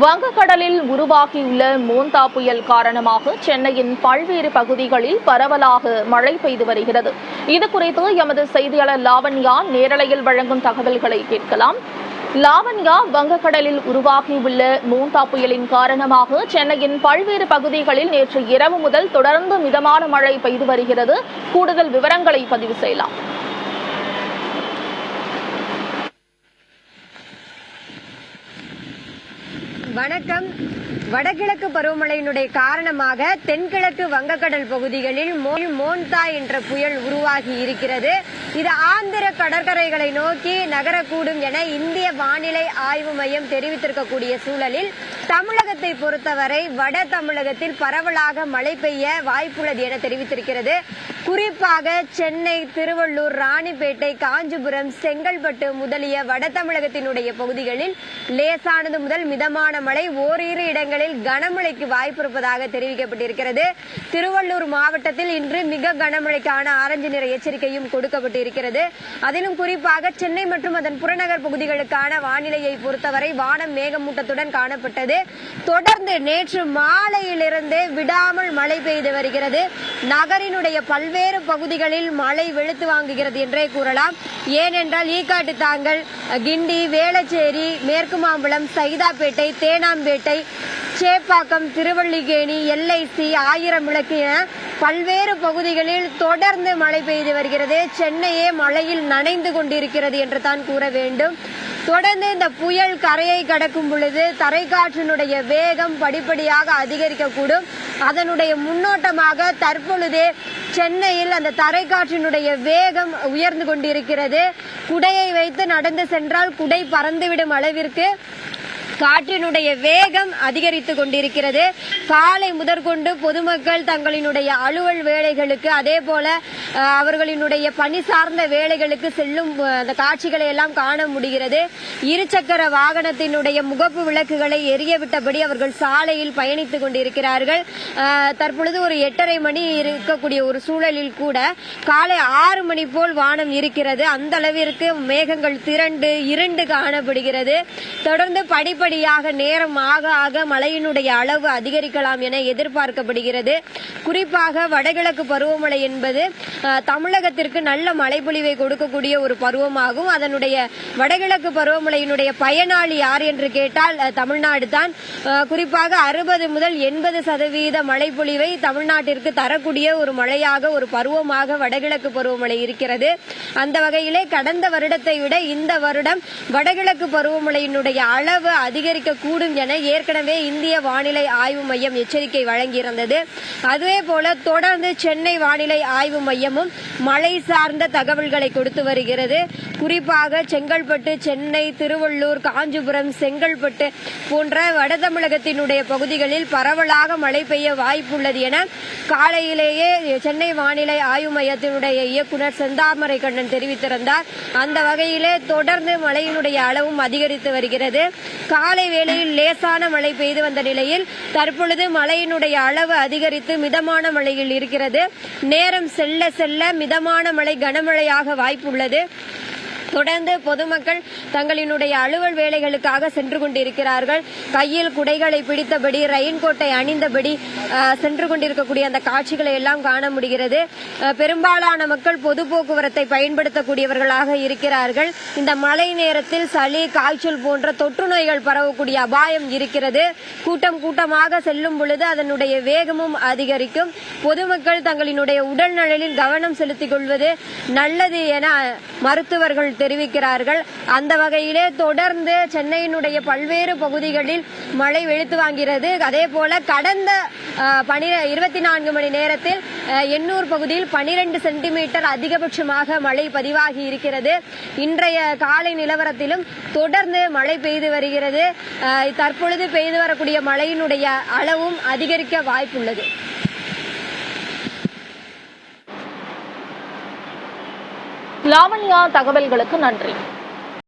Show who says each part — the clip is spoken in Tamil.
Speaker 1: வங்கக்கடலில் உருவாகியுள்ள மோந்தா புயல் காரணமாக சென்னையின் பல்வேறு பகுதிகளில் பரவலாக மழை பெய்து வருகிறது. இது குறித்து எமது செய்தியாளர் லாவண்யா நேரலையில் வழங்கும் தகவல்களை கேட்கலாம். லாவண்யா வங்கக்கடலில் உருவாகியுள்ள மோந்தா புயலின் காரணமாக சென்னையின் பல்வேறு பகுதிகளில் நேற்று இரவு முதல் தொடர்ந்து மிதமான மழை பெய்து வருகிறது. கூடுதல் விவரங்களை பதிவு செய்யலாம்.
Speaker 2: வணக்கம். வடகிழக்கு பருவமழையினுடைய காரணமாக தென்கிழக்கு வங்கக்கடல் பகுதிகளில் மோன்தா என்ற புயல் உருவாகி இருக்கிறது. இது ஆந்திர கடற்கரைகளை நோக்கி நகரக்கூடும் என இந்திய வானிலை ஆய்வு மையம் தெரிவித்திருக்கக்கூடிய சூழலில் தமிழகத்தை பொறுத்தவரை வட தமிழகத்தில் பரவலாக மழை பெய்ய வாய்ப்புள்ளது என தெரிவித்திருக்கிறது. குறிப்பாக சென்னை திருவள்ளூர் ராணிப்பேட்டை காஞ்சிபுரம் செங்கல்பட்டு முதலிய வட தமிழகத்தினுடைய பகுதிகளில் லேசானது முதல் மிதமான மழை ஓரிரு இடங்களில் கனமழைக்கு வாய்ப்பு இருப்பதாக தெரிவிக்கப்பட்டிருக்கிறது. திருவள்ளூர் மாவட்டத்தில் இன்று மிக கனமழைக்கான ஆரஞ்சு நிற எச்சரிக்கையும் கொடுக்கப்பட்டிருக்கிறது. அதிலும் குறிப்பாக சென்னை மற்றும் அதன் புறநகர் பகுதிகளுக்கான வானிலையை பொறுத்தவரை வானம் மேகமூட்டத்துடன் காணப்பட்டது. தொடர்ந்து நேற்று மாலையிலிருந்தே விடாமல் மழை பெய்து வருகிறது. நகரினுடைய பல்வேறு பல்வேறு பகுதிகளில் மழை வெளுத்து வாங்குகிறது என்றே கூறலாம். ஏனென்றால் ஈக்காட்டு தாங்கல் கிண்டி வேளச்சேரி மேற்கு மாம்பலம் சைதாப்பேட்டை தேனாம்பேட்டை சேப்பாக்கம் திருவள்ளிக்கேணி எல்ஐசி ஆயிரம் விளக்கு என பல்வேறு பகுதிகளில் தொடர்ந்து மழை பெய்து வருகிறது. சென்னையே மழையில் நனைந்து கொண்டிருக்கிறது என்று தான் கூற வேண்டும். தொடர்ந்து இந்த புயல் கரையை கடக்கும் பொழுது தரைக்காற்றினுடைய வேகம் படிப்படியாக அதிகரிக்கக்கூடும். அதனுடைய முன்னோட்டமாக தற்பொழுதே சென்னையில் அந்த தரைக்காற்றினுடைய வேகம் உயர்ந்து கொண்டிருக்கிறது. குடையை வைத்து நடந்து சென்றால் குடை பறந்துவிடும் அளவிற்கு காற்றினுடைய வேகம் அதிகரித்து கொண்டிருக்கிறது. காலை முதற்கொண்டு பொதுமக்கள் தங்களினுடைய அலுவல் வேலைகளுக்கு அதே போல அவர்களினுடைய பணி சார்ந்த வேலைகளுக்கு செல்லும் அந்த காட்சிகளை எல்லாம் காண முடிகிறது. இருசக்கர வாகனத்தினுடைய முகப்பு விளக்குகளை எரிய விட்டபடி அவர்கள் சாலையில் பயணித்துக் கொண்டிருக்கிறார்கள். தற்பொழுது ஒரு எட்டரை மணி இருக்கக்கூடிய ஒரு சூழலில் கூட காலை ஆறு மணி போல் வானம் இருக்கிறது. அந்த அளவிற்கு மேகங்கள் திரண்டு இருண்டு காணப்படுகிறது. தொடர்ந்து படிப்படியாக நேரம் ஆக ஆக மழையினுடைய அளவு அதிகரிக்க அதிகரிக்கலாம் என எதிர்பார்க்கப்படுகிறது. குறிப்பாக வடகிழக்கு பருவமழை என்பது தமிழகத்திற்கு நல்ல மழைப்பொழிவை கொடுக்கக்கூடிய ஒரு பருவமாகும். அதனுடைய வடகிழக்கு பருவமழையினுடைய பயனாளி யார் என்று கேட்டால் தமிழ்நாடு தான். குறிப்பாக அறுபது முதல் எண்பது சதவீத மழைப்பொழிவை தமிழ்நாட்டிற்கு தரக்கூடிய ஒரு மழையாக ஒரு பருவமாக வடகிழக்கு பருவமழை இருக்கிறது. அந்த வகையிலே கடந்த வருடத்தை விட இந்த வருடம் வடகிழக்கு பருவமழையினுடைய அளவு அதிகரிக்க கூடும் என ஏற்கனவே இந்திய வானிலை ஆய்வு மையம் எச்சரிக்கை வழங்கியிருந்தது. அதே போல தொடர்ந்து சென்னை வானிலை ஆய்வு மையமும் மழை சார்ந்த தகவல்களை கொடுத்து வருகிறது. குறிப்பாக செங்கல்பட்டு சென்னை திருவள்ளூர் காஞ்சிபுரம் செங்கல்பட்டு போன்ற வட தமிழகத்தினுடைய பகுதிகளில் பரவலாக மழை பெய்ய வாய்ப்புள்ளது என காலையிலேயே சென்னை வானிலை ஆய்வு மையத்தினுடைய இயக்குனர் செந்தாமரை கண்ணன் தெரிவித்திருந்தார். அந்த வகையிலே தொடர்ந்து மழையினுடைய அளவும் அதிகரித்து வருகிறது. காலை வேளையில் லேசான மழை பெய்து வந்த நிலையில் தற்பொழுது மழையினுடைய அளவு அதிகரித்து மிதமான மழையில் இருக்கிறது. நேரம் செல்ல செல்ல மிதமான மழை கனமழையாக வாய்ப்புள்ளது. தொடர்ந்து பொதுமக்கள் தங்களினுடைய அலுவல் வேலைகளுக்காக சென்று கொண்டிருக்கிறார்கள். கையில் குடைகளை பிடித்தபடி ரெயின்கோட்டை அணிந்தபடி சென்று கொண்டிருக்கக்கூடிய அந்த காட்சிகளை எல்லாம் காண முடிகிறது. பெரும்பாலான மக்கள் பொது போக்குவரத்தை பயன்படுத்தக்கூடியவர்களாக இருக்கிறார்கள். இந்த மழை நேரத்தில் சளி காய்ச்சல் போன்ற தொற்று நோய்கள் பரவக்கூடிய அபாயம் இருக்கிறது. கூட்டம் கூட்டமாக செல்லும் பொழுது அதனுடைய வேகமும் அதிகரிக்கும். பொதுமக்கள் தங்களினுடைய உடல் நலனில் கவனம் செலுத்திக் கொள்வது நல்லது என மருத்துவர்கள் தெரிவிக்கிறார்கள். அந்த வகையிலே தொடர்ந்து சென்னையினுடைய பல்வேறு பகுதிகளில் மழை வெளுத்து வாங்கிறது. அதே போல கடந்த பனிர இருபத்தி நான்கு மணி நேரத்தில் எண்ணூர் பகுதியில் பனிரெண்டு சென்டிமீட்டர் அதிகபட்சமாக மழை பதிவாகி இருக்கிறது. இன்றைய காலை நிலவரத்திலும் தொடர்ந்து மழை பெய்து வருகிறது. தற்பொழுது பெய்து வரக்கூடிய மழையினுடைய அளவும் அதிகரிக்க வாய்ப்புள்ளது.
Speaker 1: லாவண்யா தகவல்களுக்கு நன்றி.